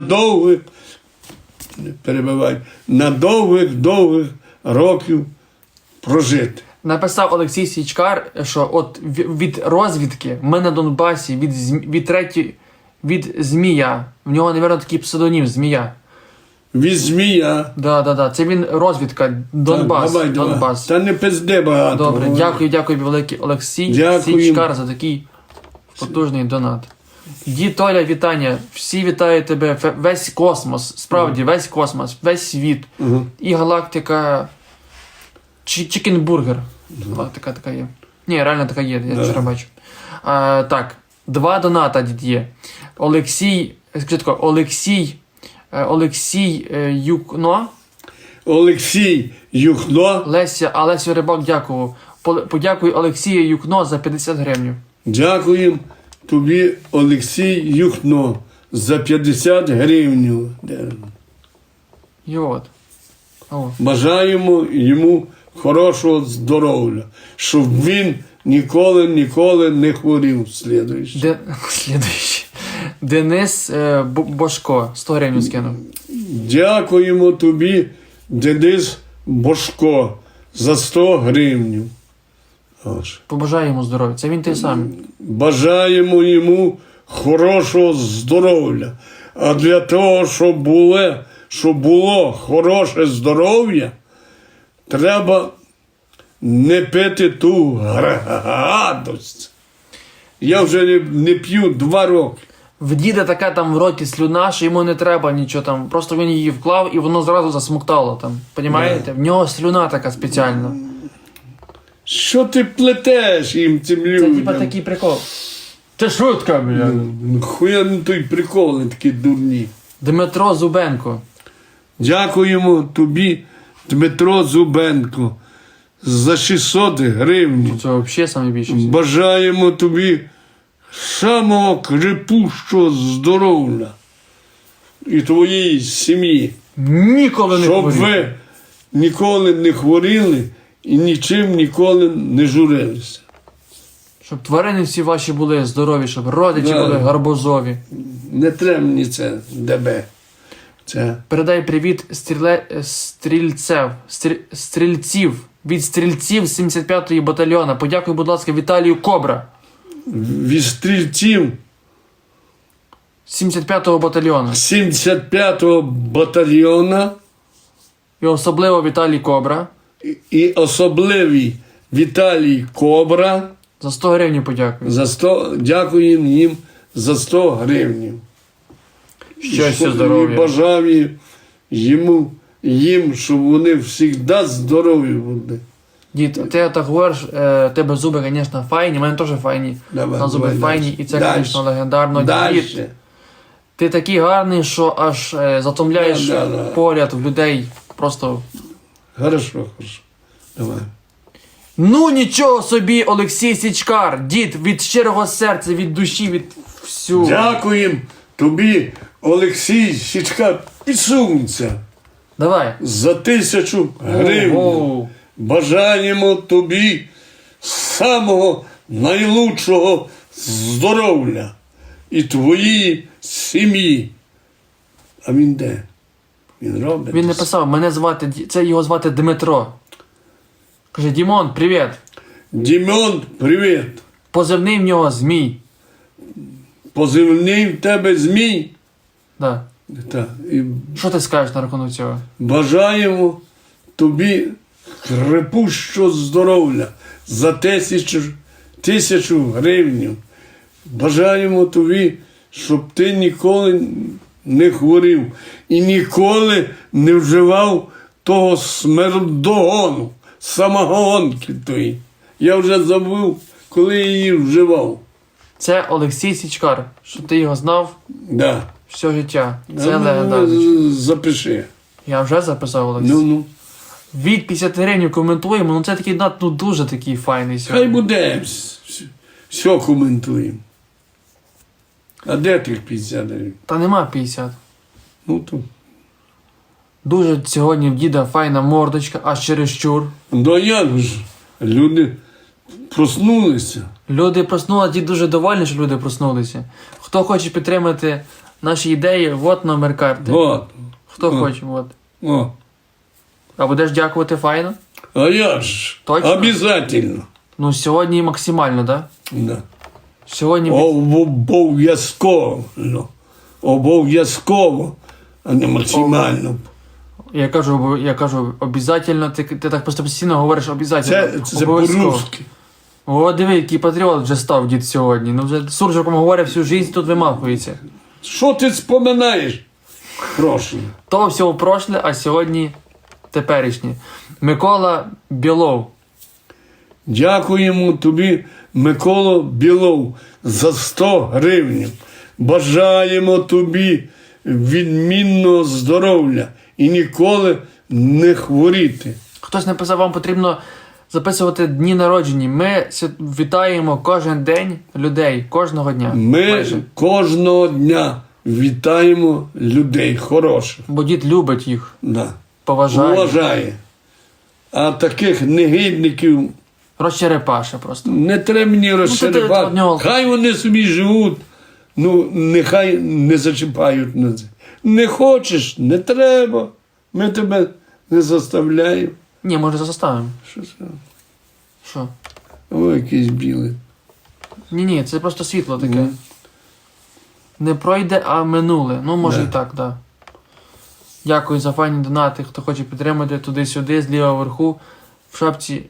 довгих, перебивай, на довгих, довгих років прожити. Написав Олексій Січкар, що от від розвідки ми на Донбасі від, від треті, від Змія. В нього, мабуть, такий псевдонім Змія. Від змія. Да, да, да. Це він розвідка Донбас. Та, давай. Донбас. Та не пизде багато. Добре, дякую, дякую, великий Олексій Дякую. Січкар за такий потужний донат. Дід Толя, вітання. Всі вітають тебе. Весь космос, справді, весь космос, весь світ. Мгм. І галактика. Чікенбургер. Галактика така є. Ні, реально така є, я вчора бачу. А, так, два доната дід є. Олексій. скажіть тако, Олексій. е, Олексій е, Юкно. Олексій Юхно. Леся, а Лесю Рибак дякував. Подякуй Олексію Юкно за 50 гривень. Дякуємо тобі, Олексій Юхно, за 50 гривень. І от. О. Бажаємо йому хорошого здоров'я, щоб він ніколи, ніколи не хворів. Слідуючи. Де... Слідуючий. Денис е, Бошко. 100 гривень скинув. Дякуємо тобі, Денис Бошко, за 100 гривень. Аж. Побажаю йому здоров'я. Це він той самий. Бажаємо йому хорошого здоров'я. А для того, щоб було, щоб було хороше здоров'я, треба не пити ту гадость. Я вже не, не п'ю два роки. В діда така там в роті слюна, що йому не треба нічого там. Просто він її вклав і воно зразу засмоктало там. Понімаєте? В нього слюна така спеціальна. Що ти плетеш їм цим Це людям? типа такий прикол. Це шутка, бля. Ну, Хуя ну той прикол, не такі дурні. Дмитро Зубенко. Дякуємо тобі, Дмитро Зубенко, за 600 гривень. Це взагалі саме більше. Бажаємо тобі самого крепущого здоров'я і твоїй сім'ї, Ніколи не щоб хворів. ви ніколи не хворіли і нічим ніколи не журилися. Щоб тварини всі ваші були здорові, щоб родичі Да. були гарбузові. Не треба мені це ДБ. Це Передай привіт стріле... е, стрільцев, стрі... стрільців від стрільців 75-ї батальйона. Подякуй, будь ласка, Віталію Кобра. від стрільців 75-го батальйону. 75-го батальйона І особливо Віталій Кобра. І- і особливий Віталій Кобра. За 100 гривень подякую. За 100, дякуємо їм за 100 гривень. Щастя, здоров'я. І бажав йому, їм, щоб вони завжди здорові були. Дід, ти так говориш, е, тебе зуби, звісно, файні, в мене теж файні. Давай, На зуби давай файні, дальше. і це, звісно, легендарно. Дід, ти такий гарний, що аж е, затомляєш Да, да, да. погляд в людей. Просто. Хорошо, хорошо. Давай. Ну нічого собі, Олексій Січкар, дід, від щирого серця, від душі, від всю. Дякуємо тобі, Олексій Січка, підсунься Давай. за тисячу гривень. Ого. Бажаємо тобі самого найлучшого здоров'я і твоїй сім'ї. А він де? Він робить. Він написав, мене звати, Ді- це його звати Дмитро. Каже, Дімон, привіт. Дімон, привіт. Позивний в нього Змій. Позивний в тебе змій. Да. Так. І Що ти скажеш на рахунок цього? бажаємо тобі крепущого здоров'я за тисячу, тисячу гривень. Бажаємо тобі, щоб ти ніколи не хворів і ніколи не вживав того смердогону, самогонки тої. Я вже забув, коли її вживав. Це Олексій Січкар. Що ти його знав Да. все життя. Це Ну, легенда. Запиши. Я вже записав Олексій. Ну, ну. Від 50 гривень коментуємо, ну це такий ну дуже такий файний Хай сьогодні. буде. Все коментуємо. А де тих 50 гривень? Та нема 50. Ну то. Дуже сьогодні в діда файна мордочка, аж чересчур. Ну а як ж? Люди проснулися. Люди проснули, дід дуже довольний, що люди проснулися. Хто хоче підтримати наші ідеї, от номер карти. От. Хто О. хоче, от. О. А будеш дякувати файно? А я ж. Точно? Обязательно. Ну, сьогодні максимально, так? Да? Да. Сьогодні Обов'язково. Обов'язково, а не максимально. я кажу, я кажу, обов'язково, ти, ти так просто постійно говориш обов'язково. Це, це по-русски. О, диви, який патріот вже став дід сьогодні. Ну вже суржиком говорить всю життя, тут вимахується. Що ти споминаєш? Прошу. То все в прошле, а сьогодні теперішнє. Микола Білов. Дякуємо тобі, Миколо Білов, за 100 гривень. Бажаємо тобі відмінного здоров'я і ніколи не хворіти. Хтось написав, вам потрібно записувати дні народження. Ми вітаємо кожен день людей, кожного дня. Ми майже. кожного дня вітаємо людей хороших. Бо дід любить їх, Да. поважає. Вважає. А таких негідників Розчерепаше просто. не треба мені ти розчерепати. нього- Хай вони собі живуть. Ну, нехай не зачіпають на це. Не хочеш, не треба. Ми тебе не заставляємо. Ні, може заставимо. Що це? Що? О, якийсь білий. Ні, ні, це просто світло таке. Ну. Не пройде, а минуле. Ну, може Да. і так, так. Да. Дякую за файні донати, хто хоче підтримати туди-сюди, зліва вверху. В шапці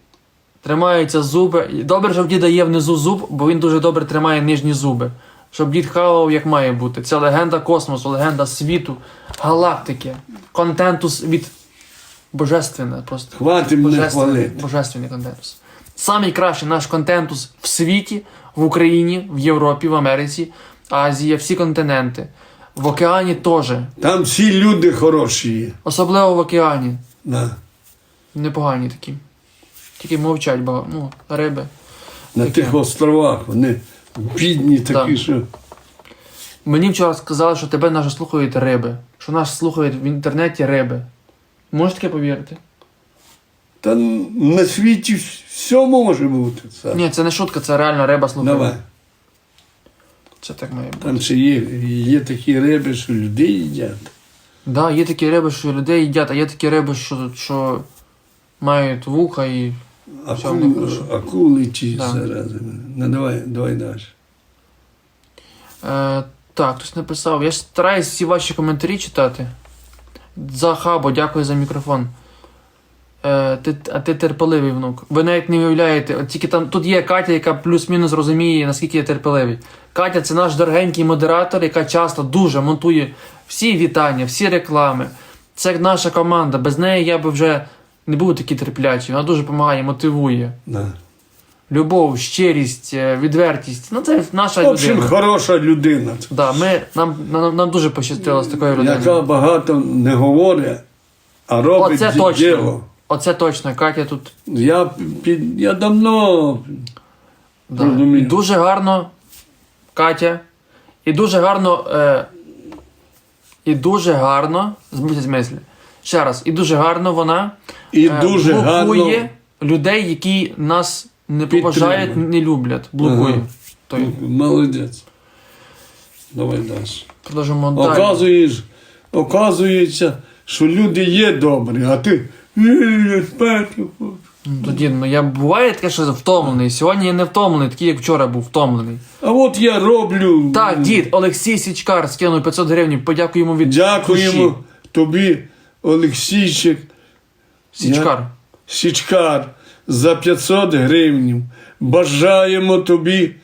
тримаються зуби. Добре, що в діда є внизу зуб, бо він дуже добре тримає нижні зуби. Щоб дід хавав, як має бути. Це легенда космосу, легенда світу, галактики, контенту від божественне просто. Хватить мене хвалити. божественний контентус. Самий кращий наш контентус в світі, в Україні, в Європі, в Америці, Азії, всі континенти. В океані теж. Там всі люди хороші є. Особливо в океані. Да. Непогані такі. Тільки мовчать багато. Ну, риби. На Таке. тих островах вони бідні такі, Да. що. Мені вчора сказали, що тебе нас слухають риби. Що нас слухають в інтернеті риби. Можеш таке повірити? Та на світі все може бути. Саш. Ні, це не шутка, це реально риба слухає. Давай. Це так має бути. Там ще є, є такі риби, що людей їдять. Да, є такі риби, що людей їдять, а є такі риби, що, що мають вуха і. Акули, акули Да. зарази. Ну давай, давай далі. Е, так, хтось написав. Я ж стараюсь всі ваші коментарі читати. За хабо, дякую за мікрофон. Е, ти, а ти терпеливий внук. Ви навіть не уявляєте. От тільки там тут є Катя, яка плюс-мінус розуміє, наскільки я терпеливий. Катя це наш дорогенький модератор, яка часто дуже монтує всі вітання, всі реклами. Це наша команда. Без неї я би вже не був такий терплячий. Вона дуже допомагає, мотивує. Да. Любов, щирість, е, відвертість. Ну, це наша В общем, людина. хороша людина. Да, ми, нам, нам, нам дуже пощастило з такою людиною. Яка багато не говорить, а робить Оце діло. точно. Оце точно. Катя тут Я, під, я давно да. Розумію. Дуже гарно, Катя. І дуже гарно. Е, і дуже гарно. Збився з мислі. Ще раз, і дуже гарно вона і е, дуже блокує гарно. людей, які нас не поважають, не люблять. Блокує. Ага. Той. Молодець. Давай далі. Продовжимо далі. Оказуєш, оказується, що люди є добрі, а ти «Е, спати хочу». Ну, Тоді, ну я буває таке, що втомлений. Сьогодні я не втомлений, такий як вчора був втомлений. А от я роблю. Так, дід Олексій Січкар скинув 500 гривень. Подякуємо від Дякуємо душі. тобі, Олексійчик Січкар. Січкар, за 500 гривень. Бажаємо тобі